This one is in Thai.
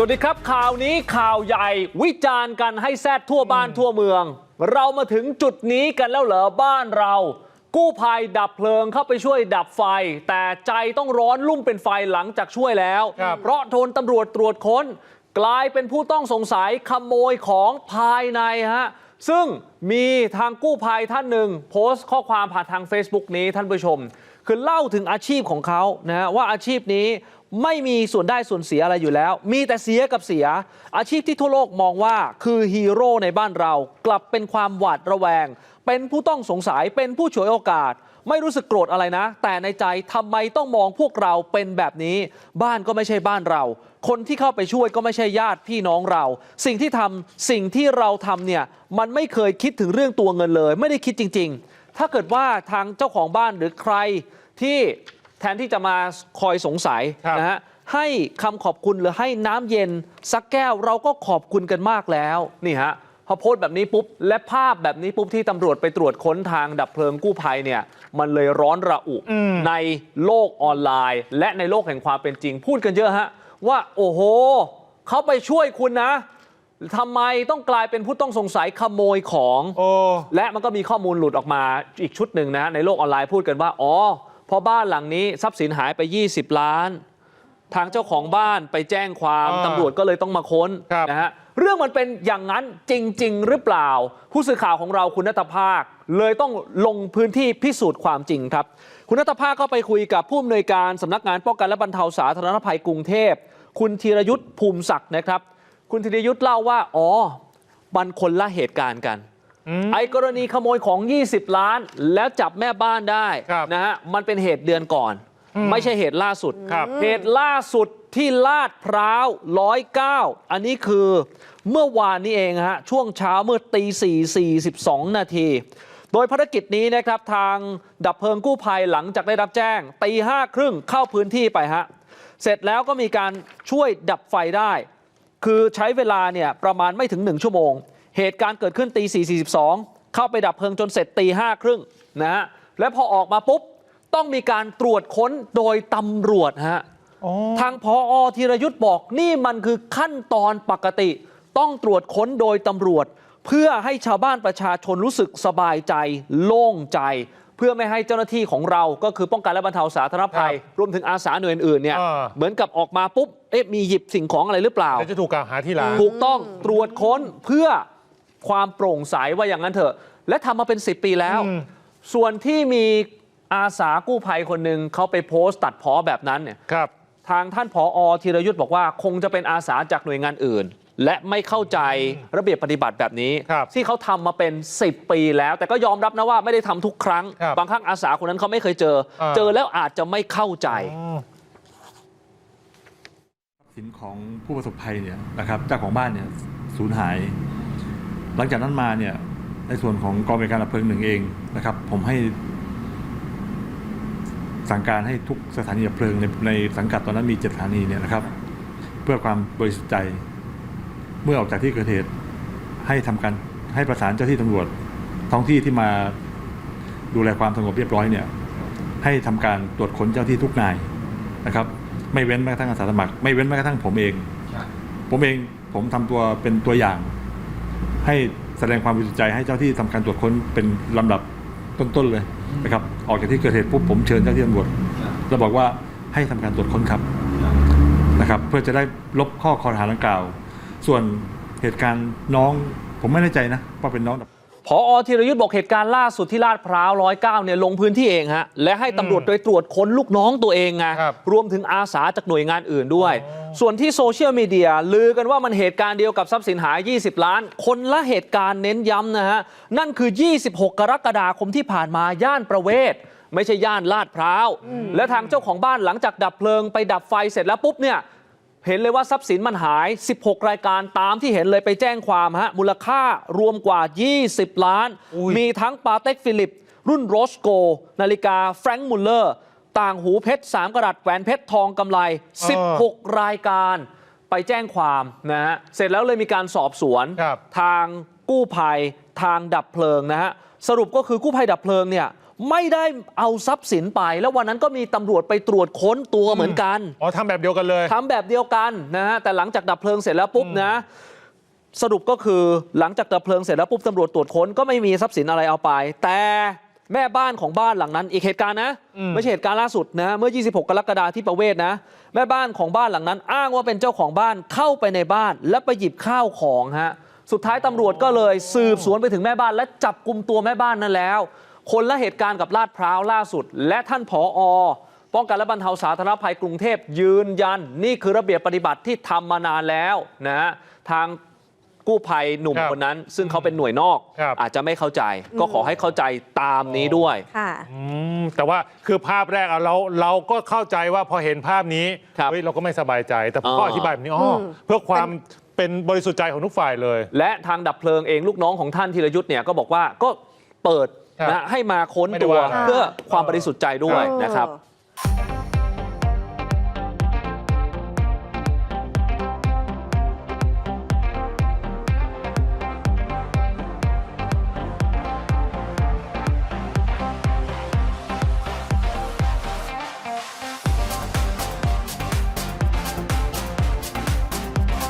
สวัสดีครับข่าวนี้ข่าวใหญ่วิจารณ์กันให้แซดทั่วบ้านทั่วเมือง เรามาถึงจุดนี้กันแล้วเหรอบ้านเรา กู้ภัยดับเพลิงเข้าไปช่วยดับไฟ แต่ใจต้องร้อนลุ่มเป็นไฟหลังจากช่วยแล้ว ครับ เพราะโดนตำรวจตรวจค้น กลายเป็นผู้ต้องสงสัยขโมยของภายในฮะ ซึ่งมีทางกู้ภัยท่านหนึ่งโพสต์ข้อความผ่านทาง Facebook นี้ท่านผู้ชม คือเล่าถึงอาชีพของเขานะฮะว่าอาชีพนี้ไม่มีส่วนได้ส่วนเสียอะไรอยู่แล้ว มีแต่เสียกับเสีย อาชีพที่ทั่วโลกมองว่าคือฮีโร่ในบ้านเรา กลับเป็นความหวาดระแวง เป็นผู้ต้องสงสัยเป็นผู้ฉวยโอกาส ไม่รู้สึกโกรธอะไรนะ แต่ในใจทำไมต้องมองพวกเราเป็นแบบนี้ บ้านก็ไม่ใช่บ้านเรา คนที่เข้าไปช่วยก็ไม่ใช่ญาติพี่น้องเรา สิ่งที่ทำสิ่งที่เราทำเนี่ยมันไม่เคยคิดถึงเรื่องตัวเงินเลย ไม่ได้คิดจริง ๆ ถ้าเกิดว่าทางเจ้าของบ้านหรือใครที่แทนที่จะมาคอยสงสัยครับนะฮะให้คำขอบคุณหรือให้น้ำเย็นสักแก้วเราก็ขอบคุณกันมากแล้วนี่ฮะ พอโพสต์แบบนี้ปุ๊บ และภาพแบบนี้ปุ๊บที่ตำรวจไปตรวจค้นทางดับเพลิงกู้ภัยเนี่ย มันเลยร้อนระอุอืมในโลกออนไลน์ และในโลกแห่งความเป็นจริง พูดกันเยอะฮะ ว่าโอ้โหเขาไปช่วยคุณนะทำไมต้องกลายเป็นผู้ต้องสงสัยขโมยของโอ้และมันก็มีข้อมูลหลุดออกมาอีกชุดหนึ่งนะฮะในโลกออนไลน์พูดกันว่าอ๋อเพราะบ้านหลังนี้ทรัพย์สินหายไป 20 ล้าน ทางเจ้าของบ้านไปแจ้งความอ่าตำรวจก็เลยต้องมาค้นครับนะฮะ เรื่องมันเป็นอย่างนั้นจริง ๆ หรือเปล่า ผู้สื่อข่าวของเราคุณนัตภาค เลยต้องลงพื้นที่พิสูจน์ความจริงครับ คุณนัตภาคก็ไปคุยกับผู้อำนวยการสำนักงานป้องกันและบรรเทาสาธารณภัยกรุงเทพ คุณธีรยุทธ์ภูมิศักดิ์นะครับ คุณธีรยุทธ์เล่าว่าอ๋อมันคนละเหตุการณ์กันอืมไอ้กรณีขโมยของ 20 ล้าน แล้วจับแม่บ้านได้ครับนะฮะมันเป็นเหตุเดือนก่อนอืม ไม่ใช่เหตุล่าสุดครับเหตุล่าสุดที่ลาดพร้าว109อันนี้คือเมื่อวานนี้เองฮะช่วงเช้าเมื่อตี4 42นาที โดยภารกิจนี้นะครับทางดับเพลิงกู้ภัยหลังจากได้รับแจ้งตีห้าครึ่งเข้าพื้นที่ไปฮะเสร็จแล้วก็มีการช่วยดับไฟได้ คือใช้เวลาเนี่ยประมาณไม่ถึง1ชั่วโมง เหตุการณ์เกิดขึ้นตี4.42เข้าไปดับเพลิงจนเสร็จตีห้าครึ่งนะฮะและพอออกมาปุ๊บ ต้องมีการตรวจค้นโดยตำรวจฮะอ๋อทางพออธีรยุทธ์บอกนี่มันคือขั้นตอนปกติ ต้องตรวจค้นโดยตำรวจ เพื่อให้ชาวบ้านประชาชนรู้สึกสบายใจ โล่งใจ เพื่อไม่ให้เจ้าหน้าที่ของเราก็คือป้องกันและบรรเทาสาธารณภัยครับรวมถึงอาสาหน่วยอื่นๆเนี่ยอ่าเหมือนกับออกมาปุ๊บเอ๊ะมีหยิบสิ่งของอะไรหรือเปล่าเดี๋ยวจะถูกกล่าวหาที่หลังถูกต้องตรวจค้นเพื่อความโปร่งใสว่าอย่างนั้นเถอะ และทำมาเป็น 10 ปีแล้วอืมส่วนที่มี อาสากู้ภัยคนหนึ่งเขาไปโพสต์ตัดพ้อแบบนั้นเนี่ยครับทางท่านผอธีรยุทธ์บอกว่าคงจะเป็นอาสาจากหน่วยงานอื่น และไม่เข้าใจระเบียบปฏิบัติแบบนี้ ครับที่เขาทำมาเป็น 10 ปีแล้ว แต่ก็ยอมรับนะว่าไม่ได้ทำทุกครั้งครับบางครั้งอาสาคนนั้นเขาไม่เคยเจอ อ่า เจอแล้วอาจจะไม่เข้าใจ อ๋อสินของผู้ประสบภัยเนี่ยนะครับเจ้าของบ้านเนี่ยสูญหาย หลังจากนั้นมาเนี่ยในส่วนของกองบริการดับเพลิงหนึ่งเองนะครับ ผมให้ สั่งการให้ทุกสถานีดับเพลิงในในสังกัดตอนนั้นมีเจ็ดสถานีเนี่ยนะครับ เพื่อความบริสุทธิ์ใจ เมื่อออกจากที่เกิดเหตุให้ทำการให้ประสานเจ้าที่ตำรวจท้องที่ที่มาดูแลความสงบเรียบร้อยเนี่ยให้ทำการตรวจค้นเจ้าที่ทุกนายนะครับ ไม่เว้นแม้กระทั่งอาสาสมัคร ไม่เว้นแม้กระทั่งผมเอง ผมเองผมทำตัวเป็นตัวอย่าง ให้แสดงความบริสุทธิ์ใจให้เจ้าที่ทำการตรวจค้นเป็นลำดับต้นๆเลย นะครับออกจากที่เกิดเหตุปุ๊บผมเชิญเจ้าที่ตำรวจแล้วบอกว่าให้ทำการตรวจค้นครับนะครับเพื่อจะได้ลบข้อคอรหาดังกล่าว ส่วนเหตุการณ์น้องผมไม่แน่ใจนะว่าเป็นน้อง พอธีรยุทธ์บอกเหตุการณ์ล่าสุดที่ลาดพร้าว109เนี่ยลงพื้นที่เองฮะและให้ตำรวจอืมโดยตรวจค้นลูกน้องตัวเองไงครับ รวมถึงอาสาจากหน่วยงานอื่นด้วยอ๋อส่วนที่โซเชียลมีเดียลือกันว่ามันเหตุการณ์เดียวกับทรัพย์สินหาย 20 ล้าน คนละเหตุการณ์เน้นย้ำนะฮะ นั่นคือ 26 กรกฎาคมที่ผ่านมาย่านประเวศ ไม่ใช่ย่านลาดพร้าว และทางเจ้าของบ้านหลังจากดับเพลิงไปดับไฟเสร็จแล้วปุ๊บเนี่ย เห็นเลยว่าทรัพย์สินมันหาย 16 รายการตามที่เห็นเลยไปแจ้งความฮะมูลค่ารวมกว่า 20 ล้านอุ้ยมีทั้งปาเต็กฟิลิป รุ่นโรสโก นาฬิกาแฟรงค์มุลเลอร์ ต่างหูเพชร 3 กรัตแหวนเพชรทองกำไร 16 รายการไปแจ้งความนะฮะเสร็จแล้วเลยมีการสอบสวนครับทางกู้ภัยทางดับเพลิงนะฮะสรุปก็คือกู้ภัยดับเพลิงเนี่ย ไม่ได้เอาทรัพย์สินไป แล้ววันนั้นก็มีตำรวจไปตรวจค้นตัวเหมือนกันอ๋อทำแบบเดียวกันเลยทำแบบเดียวกันนะฮะแต่หลังจากดับเพลิงเสร็จแล้วปุ๊บนะสรุปก็คือหลังจากดับเพลิงเสร็จแล้วปุ๊บตำรวจตรวจค้นก็ไม่มีทรัพย์สินอะไรเอาไป แต่แม่บ้านของบ้านหลังนั้น อีกเหตุการณ์นะอืมไม่ใช่เหตุการณ์ล่าสุดนะเมื่อ 26 กรกฎาคมที่ประเวศนะ แม่บ้านของบ้านหลังนั้น อ้างว่าเป็นเจ้าของบ้านเข้าไปในบ้าน และไปหยิบข้าวของฮะสุดท้ายตำรวจก็เลยสืบสวนไปถึงแม่บ้านและจับกลุ่มตัวแม่บ้านนั่นแล้ว คนละเหตุการณ์กับลาดพร้าวล่าสุด และท่านผอป้องกันและบรรเทาสาธารณภัยกรุงเทพยืนยัน นี่คือระเบียบปฏิบัติที่ทำมานานแล้วนะฮะทางกู้ภัยหนุ่มครับคนนั้น ซึ่งเขาเป็นหน่วยนอกครับอาจจะไม่เข้าใจ ก็ขอให้เข้าใจตามนี้ด้วยค่ะอืมแต่ว่าคือภาพแรกอะเราเราก็เข้าใจว่าพอเห็นภาพนี้ครับเฮ้ยเราก็ไม่สบายใจ แต่พออ๋ออธิบายแบบนี้อ๋ออมเพื่อความเป็นบริสุทธิ์ใจของทุกฝ่ายเลย และทางดับเพลิงเองลูกน้องของท่านธีรยุทธ์เนี่ยก็บอกว่าก็เปิดครับ นะให้มาค้นไม่ได้ตัวว่าอะไรเพื่อความบริสุทธิ์ใจด้วยเออนะครับ